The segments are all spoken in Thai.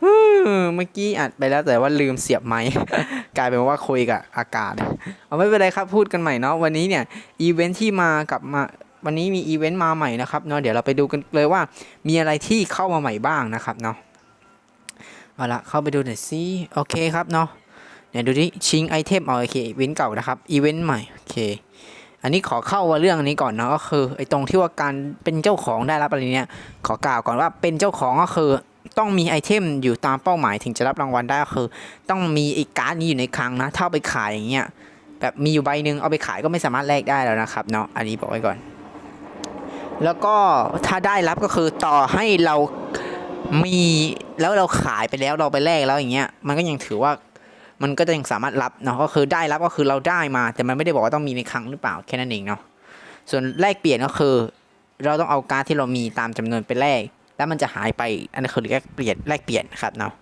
เมื่อกี้อัดไปแล้วแต่ว่าลืมเสียบไมค์กลายเป็นว่าคุยกับอากาศ เอาไม่เป็นไรครับพูดกันใหม่เนาะวันนี้เนี่ยอีเวนท์ที่มากับมาวันนี้มีอีเวนต์มาใหม่นะครับเนาะเดี๋ยวเราไปดูกันเลยว่ามีอะไรที่เข้ามาใหม่บ้างนะครับเนาะเอาละเข้าไปดูหน่อยสิโอเคครับเนาะเดี๋ยดูดิชิงไอเทมเอาโอเคอีเวนต์เก่านะครับอีเวนต์ใหม่โอเคอันนี้ขอเข้าว่าเรื่องนี้ก่อนเนาะก็คือไอ้ตรงที่ว่าการเป็นเจ้าของได้รับอะไรเนี่ยขอกล่าวก่อนว่าเป็นเจ้าของก็คือ ต้องมีไอเทมอยู่ตามเป้าหมายถึงจะรับรางวัลได้ก็คือ ต้องมีไอการ์ดนี้อยู่ในคลังนะ ถ้าเอาไปขายอย่างเงี้ยแบบมีอยู่ใบหนึ่งเอาไปขายก็ไม่สามารถแลกได้แล้วนะครับเนาะอันนี้บอกไว้ก่อน แล้วก็ถ้าได้รับก็คือต่อให้เรามีแล้วเราขายไปแล้วเราไปแลกแล้วอย่างเงี้ยมันก็ยังถือว่ามันก็จะยังสามารถรับเนาะก็คือได้รับก็คือเราได้มา แต่มันไม่ได้บอกว่าต้องมีในคลังหรือเปล่าแค่นั้นเองเนาะส่วนแลกเปลี่ยนก็คือ เราต้องเอาการดที่เรามีตามจำนวนไปแลก แล้วมันจะหายไปอันนี้คือแลกเปลี่ยนแลกเปลี่ยนครับเนาะ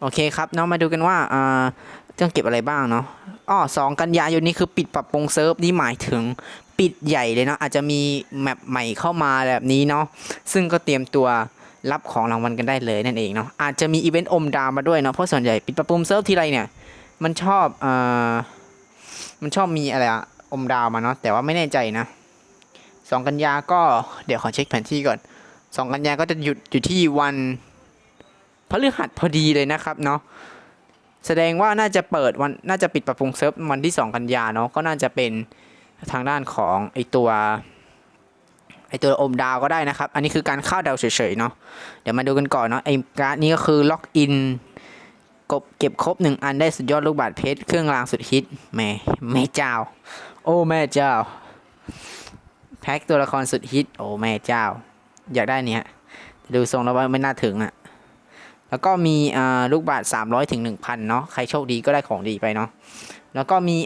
โอเคครับเนาะมาดูกันว่าอ่าต้องเก็บอะไรบ้างเนาะอ้อสองกันยายนนี้คือปิดปรับปรุงเซิร์ฟนี่หมายถึงปิดใหญ่เลยเนาะอาจจะมีแมปใหม่เข้ามาแบบนี้เนาะซึ่งก็เตรียมตัวรับของรางวัลกันได้เลยนั่นเองเนาะอาจจะมีอีเวนต์อมดาวมาด้วยเนาะเพราะส่วนใหญ่ปิดปรับปรุงเซิร์ฟทีไรเนี่ย มันชอบอ่ามันชอบมีอะไรอะอมดาวมาเนาะแต่ว่าไม่แน่ใจนะสองกันยาก็เดี๋ยวขอเช็คแผนที่ก่อน สองกันยาก็จะหยุดอยู่ที่วันพฤหัสพอดีเลยนะครับเนาะแสดงว่าน่าจะเปิดวันน่าจะปิดปรับปรุงเซิร์ฟวันที่ 2 กันยาเนาะก็น่าจะเป็นทางด้านของไอตัวไอตัวอมดาวก็ได้นะครับ อันนี้คือการเข้าดาวเฉยๆเนาะเดี๋ยวมาดูกันก่อนเนาะไอการ์ดนี้ก็คือล็อกอินกบเก็บครบ1อันได้สุดยอดลูกบาศก์เพชรเครื่องรางสุดฮิตแม่แม่เจ้า โอ้แม่เจ้า แพ็คตัวละครสุดฮิตโอ้แม่เจ้า อยากได้เนี้ยดูทรงแล้วว่าไม่น่าถึงอะแล้วก็มีลูกบาท300ถึง1,000 เนาะใครโชคดีก็ได้ของดีไปเนาะแล้วก็มี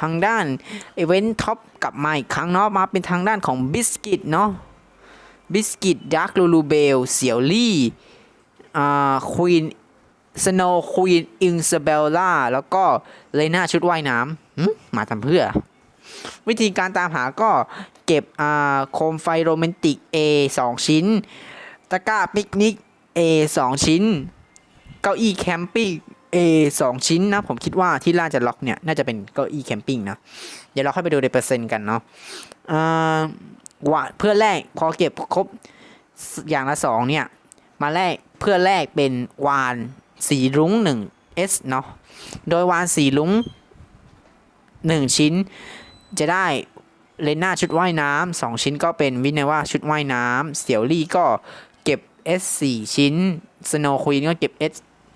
ทางด้านอีเวนต์ท็อปกลับมาอีกครั้งเนาะมาเป็นทางด้านของบิสกิตเนาะบิสกิตดาร์คลูลูเบลเสี่ยวลี่อ่าควีนสโนว์ควีนอิงซาเบลล่าแล้วก็เลน่าชุดว่ายน้ำมาทำเพื่อ วิธีการตามหาก็เก็บโคมไฟโรแมนติก A 2 ชิ้น ตะกร้าปิกนิก A 2 ชิ้น เก้าอี้แคมปิ้ง A 2 ชิ้นนะ ผมคิดว่าที่ล่าจะล็อกเนี่ย น่าจะเป็นเก้าอี้แคมปิ้งนะ เดี๋ยวเราค่อยไปดูในเปอร์เซ็นต์กันเนาะอ่าเพื่อแลกพอเก็บครบอย่างละสองเนี่ย มาแลกเพื่อแลกเป็นวานสีรุ้ง1 S เนาะ โดยวานสีรุ้ง 1 ชิ้น จะได้เลน่าชุดว่ายน้ำสองชิ้นก็เป็นวินเนว่าชุดว่ายน้ำเสี่ยวลี่ก็เก็บ S 4 ชิ้น Snow Queen ก็เก็บ S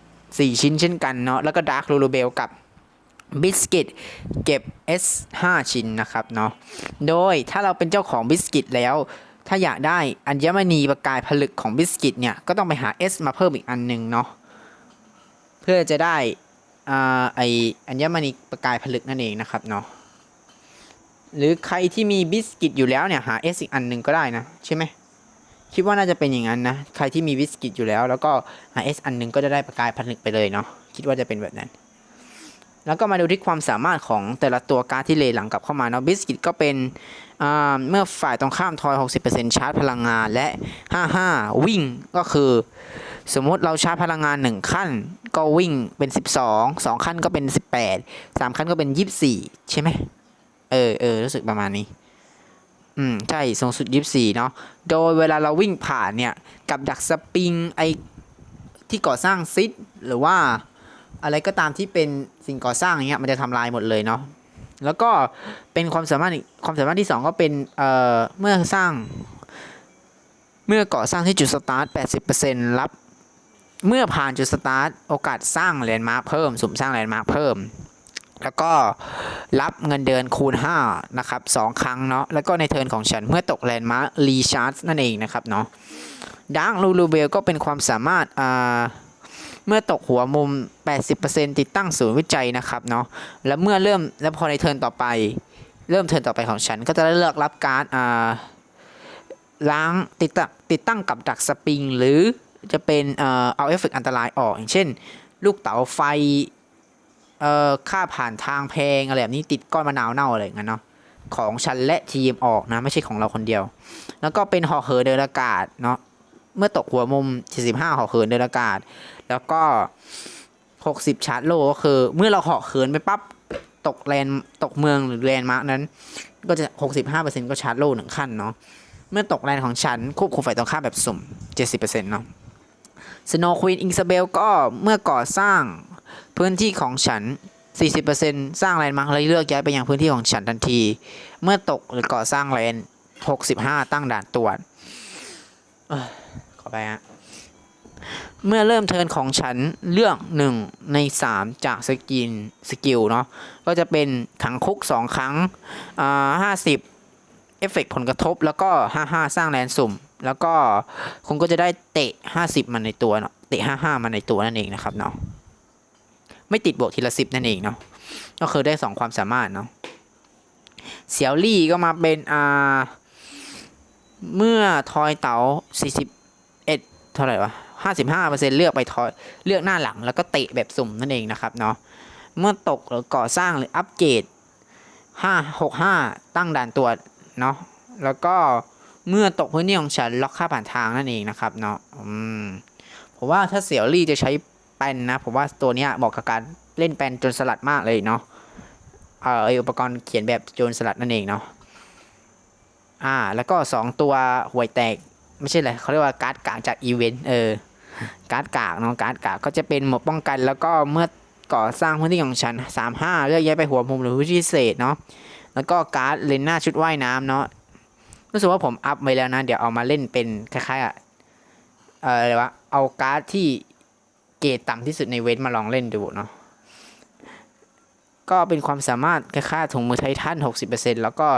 4 ชิ้นเช่นกันเนาะแล้วก็ Dark l u l u b e l กับ Biscuit เก็บ S 5 ชิ้นนะครับเนาะโดยถ้าเราเป็นเจ้าของ Biscuit แล้ว ถ้าอยากได้อัญมณีประกายผลึกของ Biscuit เนี่ย ก็ต้องไปหา S มาเพิ่มอีกอันหนึ่งเนาะเพื่อจะได้อ่าไออัญมณีประกายผลึกนั่นเองนะครับเนาะ หรือใครที่มีบิสกิตอยู่แล้วเนี่ยหา S อีกอันหนึ่งก็ได้นะใช่ไหมคิดว่าน่าจะเป็นอย่างนั้นนะ ใครที่มีบิสกิตอยู่แล้ว แล้วก็หา S อันหนึ่งก็จะได้ประกายผลึกไปเลยเนาะคิดว่าจะเป็นแบบนั้น แล้วก็มาดูที่ความสามารถของแต่ละตัวการ์ดที่เลหลังกลับเข้ามาเนาะบิสกิตก็เป็นเมื่อฝ่ายตรงข้ามทอย 60%ชาร์จพลังงานและ 55 วิ่งก็คือ สมมติเราชาร์จพลังงาน 1 ขั้น ก็วิ่งเป็น 12 2 ขั้นก็เป็น 18 3 ขั้นก็เป็น 24 ใช่ไหม เออเออรู้สึกประมาณนี้ อืม ใช่สูงสุดยี่สี่เนาะโดยเวลาเราวิ่งผ่านเนี่ย กับดักสปริงไอที่ก่อสร้างซิดหรือว่าอะไรก็ตามที่เป็นสิ่งก่อสร้างเงี้ยมันจะทำลายหมดเลยเนาะแล้วก็เป็นความสามารถอีกความสามารถที่สองก็เป็นเอ่อเมื่อสร้าง เมื่อก่อสร้างที่จุดสตาร์ท 80%รับ เมื่อผ่านจุดสตาร์ท โอกาสสร้างแลนด์มาร์คเพิ่ม สุ่มสร้างแลนด์มาร์คเพิ่ม แล้วก็รับเงินเดือนคูณ 5 นะครับ2ครั้งเนาะแล้วก็ในเทิร์นของฉันเมื่อตกแลนด์มาร์ครีชาร์จนั่นเองนะครับเนาะดังลูลูเบลก็เป็นความสามารถอ่าเมื่อตกหัวมุม 80%ติดตั้งศูนย์วิจัยนะครับเนาะแล้วเมื่อเริ่มแล้วพอในเทิร์นต่อไป เริ่มเทิร์นต่อไปของฉัน ก็จะได้เลือกรับการอ่าล้างติดตั้งติดตั้งกับดักสปริง หรือจะเป็นเอ่อเอาเอฟเฟกต์อันตรายออก อย่างเช่น ลูกเต๋าไฟ เอ่อค่าผ่านทางแพงอะไรแบบนี้ติดก้อนมะนาวเน่าอะไรอย่างเงี้ยเนาะของฉันและทีมออกนะ ไม่ใช่ของเราคนเดียว แล้วก็เป็นหอเหอเดินอากาศเนาะเมื่อตกหัวมุม 75หาะเหินเดินอากาศ แล้วก็ 60 ชาร์จโลก็คือ เมื่อเราหาะเหินไปปั๊บตกแลนตกเมืองหรือแลนด์มาร์กนั้น ก็จะ 65%ก็ชาร์จโลหนึ่งขั้นเนาะเมื่อตกแลนด์ของฉันควบคุมฝ่ายตรงข้ามแบบสุ่ม 70%เนาะ Snow Queen Isabel ก็เมื่อก่อสร้าง พื้นที่ของฉัน 40%สร้างแลนด์มาร์กเลยเลือกย้ายไปยังพื้นที่ของฉันทันที เมื่อตกหรือก่อสร้างแลนด์65 ตั้งด่านตรวจเอ้ยขอไปฮะเมื่อเริ่มเทิร์นของฉันเลือกหนึ่งใน 3 จากสกินสกิลเนาะก็จะเป็นขังคุก 2 ครั้งอ่าห้าสิบเอฟเฟกผลกระทบแล้วก็55สร้างแลนด์สุ่ม แล้วก็คุณก็จะได้เตะ 50 มันในตัวเนาะเตะ 55 มันในตัวนั่นเองนะครับเนาะ ไม่ติดบวกทีละสิบนั่นเองเนาะก็คือได้2ความสามารถเนาะเสี่ยวลี่ก็มาเป็นอ่าเมื่อทอยเต๋า41เอ็ดเท่าไหร่วะ55%เปอร์เซ็นต์เลือกไปทอยเลือกหน้าหลังแล้วก็เตะแบบสุ่มนั่นเองนะครับเนาะเมื่อตกหรือก่อสร้างหรืออัปเกรด5 6 5ตั้งด่านตรวจเนาะแล้วก็เมื่อตกพื้นที่ของฉันล็อกค่าผ่านทางนั่นเองนะครับเนาะอืมผมว่าถ้าเสี่ยวลี่จะใช้ แปนนะ ผมว่าตัวนี้เหมาะกับการเล่นแปนจนสลัดมากเลยเนาะเอ่ออุปกรณ์เขียนแบบโจนสลัดนั่นเองเนาะอ่า แล้วก็สองตัวหวยแตก ไม่ใช่เลยเขาเรียกว่าการ์ดกากจากอีเวนต์เออการ์ดกากเนาะการ์ดกากก็จะเป็นหมวดป้องกัน แล้วก็เมื่อก่อสร้างพื้นที่ของฉัน35เลือกย้ายไปหัวมุมหรือพื้นที่พิเศษเนาะแล้วก็การ์ดเลนหน้าชุดว่ายน้ำเนาะรู้สึกว่าผมอัพไว้แล้วนะ เดี๋ยวเอามาเล่นเป็นคล้ายๆอะเอออะไรวะเอาการ์ดที่ เกรดต่ำที่สุดในเวนมาลองเล่นดูเนาะก็เป็นความสามารถคล้าถุงมือไททัน60%แล้วก็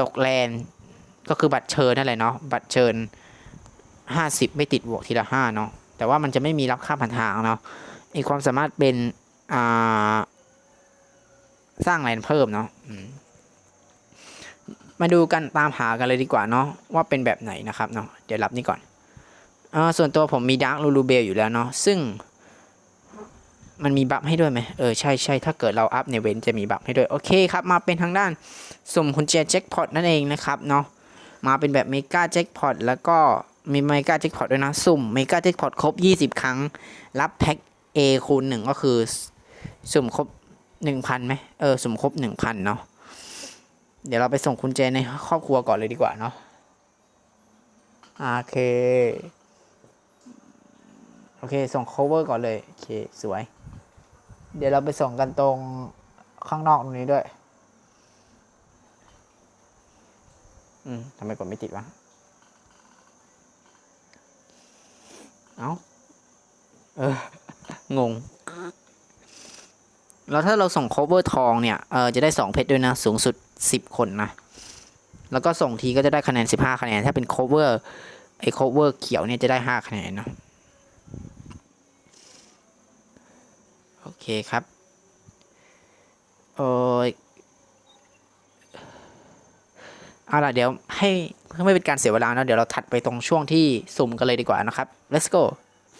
ตกแลนก็คือบัตรเชิญนั่นแหละเนาะบัตรเชิญห้าสิบไม่ติดบวกทีละห้าเนาะแต่ว่ามันจะไม่มีรับค่าผ่านทางเนาะอีกความสามารถเป็นอ่าสร้างแลนเพิ่มเนาะมาดูกันตามหากันเลยดีกว่าเนาะว่าเป็นแบบไหนนะครับเนาะเดี๋ยวรับนี่ก่อนอ่าส่วนตัวผมมีดาร์ l ลูลูเบลอยู่แล้วเนาะซึ่ง มันมีบัฟให้ด้วยไหมเออใช่ใช่ถ้าเกิดเราอัพในเวนจะมีบัฟให้ด้วย โอเคครับ มาเป็นทางด้านสุ่มคุณแจแจ็คพอตนั่นเองนะครับเนาะมาเป็นแบบเมกาแจ็คพอตแล้วก็มีเมกาแจ็คพอตด้วยนะ สุ่มเมกาแจ็คพอตครบ 20 ครั้ง รับแพ็ค A คูณหนึ่งก็คือ สุ่มครบ 1,000ไหมเออ สุ่มครบ 1,000 เนาะเดี๋ยวเราไปส่งคุณเจในครอบครัวก่อนเลยดีกว่าเนาะโอเค โอเค ส่ง cover ก่อนเลย โอเค สวย เดี๋ยวเราไปส่งกันตรงข้างนอกตรงนี้ด้วย อืมทำไมกดไม่ติดวะ เอ้า เออ งง แล้วถ้าเราส่ง cover ทองเนี่ย เออ จะได้ 2 เพชรด้วยนะ สูงสุด 10 คนนะ แล้วก็ส่งทีก็จะได้คะแนน 15 คะแนน ถ้าเป็น cover ไอ้ cover เขียวเนี่ยจะได้ 5 คะแนนเนาะ โอเคครับเออเอาล่ะเดี๋ยวให้เพื่อไม่เป็นการเสียเวลาเนะเดี๋ยวเราถัดไปตรงช่วงที่สุ่มกันเลยดีกว่านะครับ let's go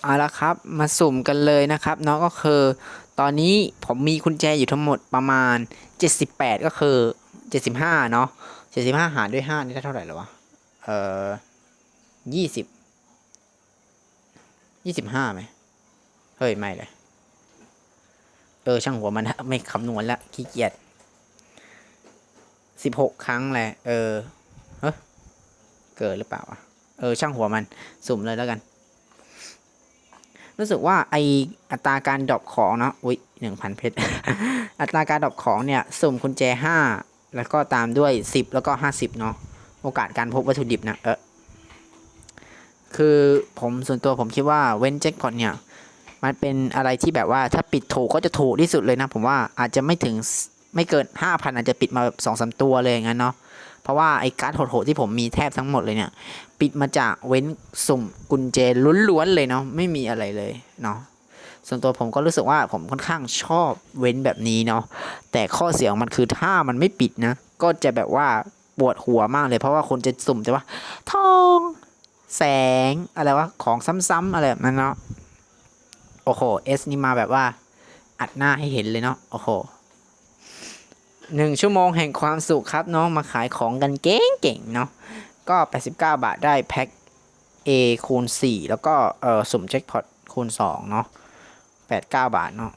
เอาละครับ มาสุ่มกันเลยนะครับเนาะก็คือ ตอนนี้ผมมีกุญแจอยู่ทั้งหมดประมาณ 78 ก็คือ 75 เนาะ75 หารด้วย 5 นี่ได้เท่าไหร่แล้วะ เอ่อ20 25ไหมเฮ้ย ไม่เลย ออช่างหัวมันไม่คำนวณละขี้เกียจ16ครั้งแหละ เออเฮ้เกิดหรือเปล่าวะเออช่างหัวมันสุ่มเลยแล้วกัน รู้สึกว่าไออัตราการดรอปของเนาะอุ้ยหนึ่งพันเพชรอัตราการดรอปของเนี่ย สุ่มกุญแจห้าแล้วก็ตามด้วยสิบแล้วก็ห้าสิบเนาะโอกาสการพบวัตถุดิบนะเออคือผมส่วนตัวผมคิดว่าเว้นแจ็คพอตเนี่ย มันเป็นอะไรที่แบบว่าถ้าปิดถูกก็จะถูกที่สุดเลยนะ ผมว่าอาจจะไม่ถึงไม่เกินห้าพันอาจจะปิดมาแบบสองสามตัวเลยอย่างนั้นเนาะเพราะว่าไอ้การ์ดโหดๆที่ผมมีแทบทั้งหมดเลยเนี่ยปิดมาจากเว้นสุ่มกุญแจล้วนๆเลยเนาะไม่มีอะไรเลยเนาะส่วนตัวผมก็รู้สึกว่าผมค่อนข้างชอบเว้นแบบนี้เนาะแต่ข้อเสียของมันคือถ้ามันไม่ปิดนะ ก็จะแบบว่าปวดหัวมากเลย เพราะว่าคนจะสุ่มแต่ว่าทอง แสงอะไรวะของซ้ำๆอะไรแบบนั้นเนาะ อ้โหเอสนี่มาแบบว่า อัดหน้าให้เห็นเลยเนาะโอ้โหหนึ่งชั่วโมงแห่งความสุขครับเนาะมาขายของกันเก่งๆเนาะก็ 89 บาทได้แพ็ค A คูณ 4 แล้วก็เออสุ่มแจ็คพอตคูณ 2 เนาะ8 9 บาทเนาะ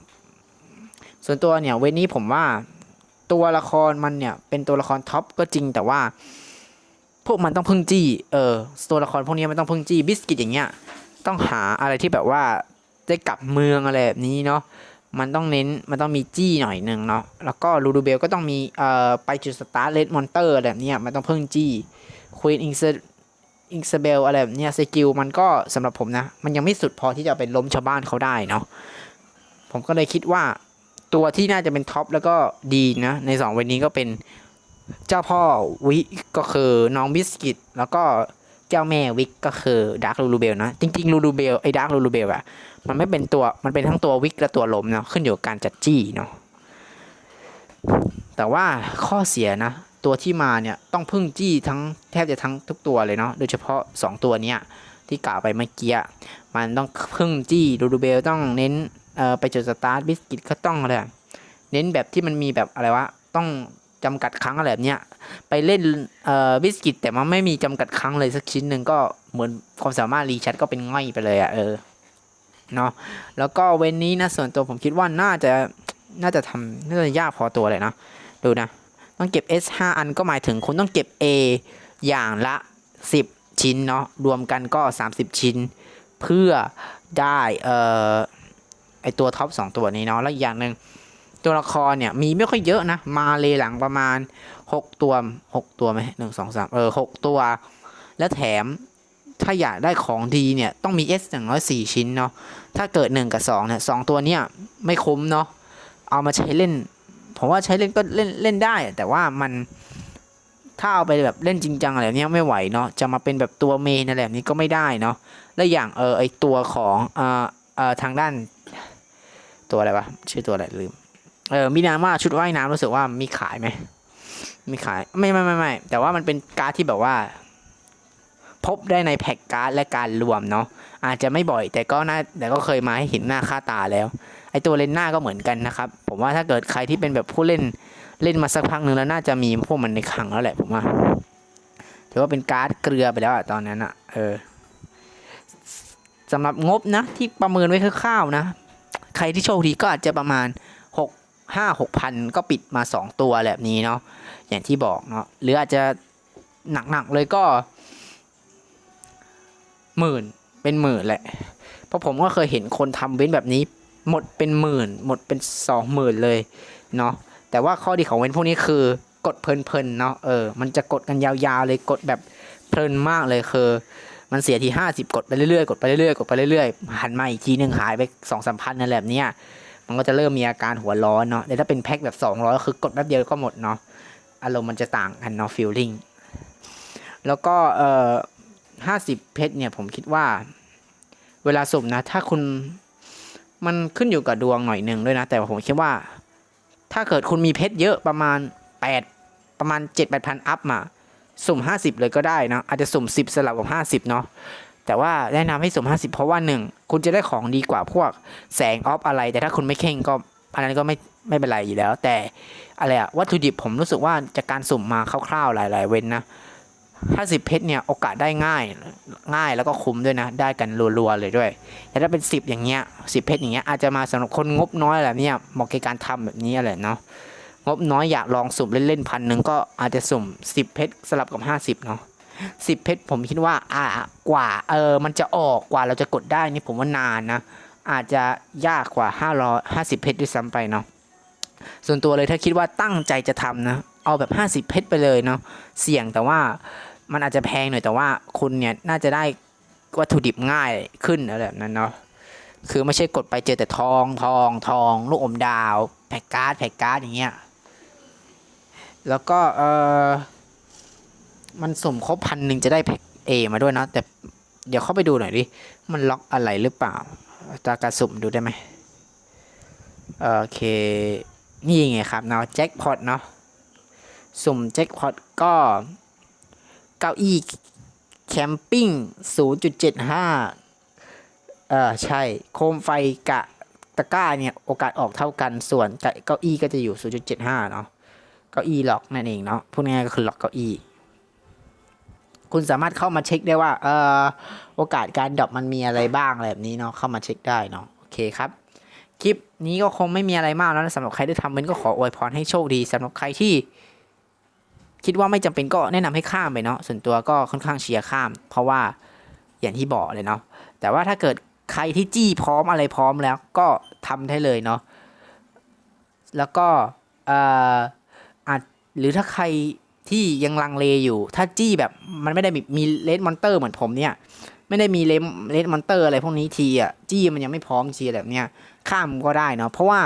ส่วนตัวเนี่ยเวนี้ผมว่าตัวละครมันเนี่ย เป็นตัวละครท็อปก็จริงแต่ว่า พวกมันต้องพึ่งจี้ เออตัวละครพวกนี้มันต้องพึ่งจี้บิสกิตอย่างเงี้ย ต้องหาอะไรที่แบบว่า ได้กลับเมืองอะไรแบบนี้เนาะมันต้องเน้นมันต้องมีจี้หน่อยหนึ่งเนาะแล้วก็ลูดูเบลก็ต้องมีเอ่อไปจุดสตาร์เลดมอนเตอร์แบบนี้มันต้องเพึ่งจี้ควีนอิงเซอิงเซเบลอะไรแบบนี้สกิลมันก็สำหรับผมนะ มันยังไม่สุดพอที่จะไปล้มชาวบ้านเขาได้เนาะผมก็เลยคิดว่าตัวที่น่าจะเป็นท็อปแล้วก็ดีนะ ในสองวันนี้ก็เป็นเจ้าพ่อวิก็คือน้องบิสกิตแล้วก็เจ้าแม่วิกก็คือดาร์คลูลูเบลนะจริงๆลูลูเบลไอ้ดาร์คลูลูเบลอะ มันไม่เป็นตัว มันเป็นทั้งตัววิกและตัวลมเนาะขึ้นอยู่กับการจัดจี้เนาะแต่ว่าข้อเสียนะ ตัวที่มาเนี่ยต้องพึ่งจี้ทั้งแทบจะทั้งทุกตัวเลยเนาะโดยเฉพาะ 2 ตัวเนี้ยที่กล่าวไปเมื่อกี้มันต้องพึ่งจี้ลูลูเบลต้องเน้นเอ่อไปจุดสตาร์ทบิสกิตก็ต้องอะไรอะเน้นแบบที่มันมีแบบอะไรวะต้องจำกัดครั้งอะไรแบบเนี้ยไปเล่นเอ่อบิสกิตแต่มันไม่มีจำกัดครั้งเลยสักชิ้นหนึ่งก็เหมือนความสามารถรีชัดก็เป็นง่อยไปเลยอะ่ะเออ เนาะแล้วก็เวนนี้นะส่วนตัวผมคิดว่าน่าจะน่าจะทำน่าจะยากพอตัวเลยนะดูนะ ต้องเก็บ S 5อันก็หมายถึงคุณต้องเก็บ A อย่างละ 10 ชิ้นเนาะรวมกันก็ 30 ชิ้น เพื่อได้เอ่อไอตัวท็อป2ตัวนี้เนาะแล้วอีกอย่างหนึ่งตัวละครเนี่ยมีไม่ค่อยเยอะนะ มาเลยหลังประมาณหกตัวหกตัวไหมหนึ่งสองสามเออหกตัว แล้วแถม ถ้าอยากได้ของดีเนี่ยต้องมี S อย่างน้อยสี่ชิ้นเนาะถ้าเกิดหนึ่งกับสองเนี่ยสองตัวเนี่ยไม่คุ้มเนาะเอามาใช้เล่น ผมว่าใช้เล่นก็เล่นเล่นได้ แต่ว่ามันถ้าเอาไปแบบเล่นจริงจังอะไรเนี้ยไม่ไหวเนาะจะมาเป็นแบบตัวเมนอะไรแบบนี้ก็ไม่ได้เนาะและอย่างเออไอตัวของเอ่อเอ่อทางด้านตัวอะไรวะชื่อตัวอะไรลืมเออมีนามว่าชุดว่ายน้ำรู้สึกว่ามีขายไหมมีขายไม่ไม่ไม่ไม่แต่ว่ามันเป็นการ์ดที่แบบว่า พบได้ในแพ็กการ์ดและการรวมเนาะอาจจะไม่บ่อยแต่ก็น่าแต่ก็เคยมาให้เห็นหน้าค่าตาแล้ว ไอตัวเลนหน้าก็เหมือนกันนะครับ ผมว่าถ้าเกิดใครที่เป็นแบบผู้เล่นเล่นมาสักพักหนึ่งแล้วน่าจะมีพวกมันในคลังแล้วแหละผมว่าถือว่าเป็นการ์ดเกลือไปแล้วอะตอนนั้นอะเออสำหรับงบนะที่ประเมินไว้คร่าวๆนะ ใครที่โชคดีก็อาจจะประมาณหกห้าหกพันก็ปิดมาสองตัวแบบนี้เนาะอย่างที่บอกเนาะหรืออาจจะหนักๆเลยก็ หมื่นเป็นหมื่นแหละ เพราะผมก็เคยเห็นคนทำเว้นแบบนี้ หมดเป็นหมื่น หมดเป็นสองหมื่นเลยเนาะแต่ว่าข้อดีของเว้นพวกนี้คือกดเพลินๆเนาะเออมันจะกดกันยาวๆเลยกดแบบเพลินมากเลยคือ มันเสียทีห้าสิบกดไปเรื่อยๆกดไปเรื่อยๆกดไปเรื่อยๆหันมาอีกทีหนึ่งหายไปสองสามพันนั่นแหละแบบเนี้ยมันก็จะเริ่มมีอาการหัวร้อนเนาะแต่ถ้าเป็นแพ็คแบบ 200ก็คือกดแป๊บเดียวก็หมดเนาะอารมณ์มันจะต่างกันเนาะฟีลลิ่งแล้วก็เอ่อ ห้าสิบเพชรเนี่ยผมคิดว่า เวลาสุ่มนะ ถ้าคุณมันขึ้นอยู่กับดวงหน่อยหนึ่งด้วยนะ แต่ผมคิดว่า ถ้าเกิดคุณมีเพชรเยอะประมาณ 8 ประมาณ 7 8 0 0 0 อัพมา สุ่ม 50 เลยก็ได้นะ อาจจะสุ่ม 10 สลับกับ 50 เนาะแต่ว่าแนะนำให้สุ่ม 50 เพราะว่าหนึ่งคุณจะได้ของดีกว่าพวกแสงออฟอะไร แต่ถ้าคุณไม่เข่งก็อันนั้นก็ไม่ไม่เป็นไรอยู่แล้ว แต่อะไรอะวัตถุดิบผมรู้สึกว่าจากการสุ่มมาคร่าวๆหลาย ๆ เว้นนะ 50 เพชรเนี่ยโอกาสได้ง่ายง่ายแล้วก็คุ้มด้วยนะ ได้กันรัวๆเลยด้วย แต่ถ้าเป็น 10 อย่างเงี้ย10 เพชรอย่างเงี้ยอาจจะมาสำหรับคนงบน้อยอะไรเนี่ยเหมาะกับการทำแบบนี้แหละเนาะงบน้อยอยากลองสุ่มเล่นๆพันหนึ่งก็อาจจะสุ่ม 10 เพชรสลับกับ 50เนาะ10เพชรผมคิดว่าอ่ากว่าเออมันจะออกกว่าเราจะกดได้นี่ผมว่านานนะ อาจจะยากกว่า500 50เพชรด้วยซ้ำไปเนาะส่วนตัวเลยถ้าคิดว่าตั้งใจจะทำนะ เอาแบบ50เพชรไปเลยเนาะเสี่ยงแต่ว่า มันอาจจะแพงหน่อยแต่ว่าคุณเนี่ยน่าจะได้วัตถุดิบง่ายขึ้นอะไรแบบนั้นเนาะคือไม่ใช่กดไปเจอแต่ทองทองทองลูกอมดาว แพ็กการ์ดแพ็กการ์ดอย่างเงี้ยแล้วก็เออมันสุ่มครบพันหนึ่งจะได้แพ็กเอมาด้วยเนาะแต่เดี๋ยวเข้าไปดูหน่อยดิ มันล็อกอะไรหรือเปล่าจากการสุ่มดูได้ไหมโอเค นี่ไงครับเนาะแจ็คพอตเนาะสุ่มแจ็คพอตก็ เก้าอี้แคมปิ้ง 0.75 เออใช่ โคมไฟกะตะก้าเนี่ย โอกาสออกเท่ากันส่วนเก้าอี้ก็จะอยู่ 0.75 เนาะเก้าอี้ล็อกนั่นเองเนาะพูดง่ายก็คือล็อกเก้าอี้ คุณสามารถเข้ามาเช็คได้ว่า เออโอกาสการดรอปมันมีอะไรบ้างอะไรแบบนี้เนาะเข้ามาเช็คได้เนาะโอเคครับคลิปนี้ก็คงไม่มีอะไรมากแล้วนะสำหรับใครที่ทำเบนก็ขออวยพรให้โชคดีสำหรับใครที่ คิดว่าไม่จำเป็นก็แนะนำให้ข้ามไปเนาะส่วนตัวก็ค่อนข้างเชียร์ข้าม เพราะว่าอย่างที่บอกเลยเนาะแต่ว่าถ้าเกิดใครที่จี้พร้อมอะไรพร้อมแล้วก็ทำได้เลยเนาะแล้วก็เอ่ออาจหรือถ้าใครที่ยังลังเลอยู่ ถ้าจี้แบบมันไม่ได้มีมีเลดมอนเตอร์เหมือนผมเนี่ย ไม่ได้มีเลมเลดมอนเตอร์อะไรพวกนี้ทีอะจี้มันยังไม่พร้อมทีแบบเนี้ยข้ามก็ได้เนาะเพราะว่า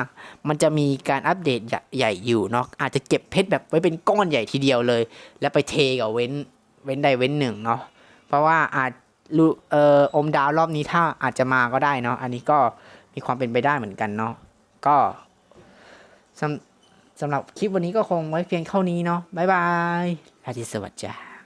มันจะมีการอัปเดตใหญ่ใหญ่อยู่เนาะอาจจะเก็บเพชรแบบไว้เป็นก้อนใหญ่ทีเดียวเลย แล้วไปเทกับเว้นเว้นใดเว้นหนึ่งเนาะเพราะว่าอาจรู้เอ่ออมดาวรอบนี้ถ้าอาจจะมาก็ได้เนาะอันนี้ก็มีความเป็นไปได้เหมือนกันเนาะก็สำสำหรับคลิปวันนี้ก็คงไว้เพียงเท่านี้เนาะบ๊ายบายอาทิตย์สวัสดีจ้า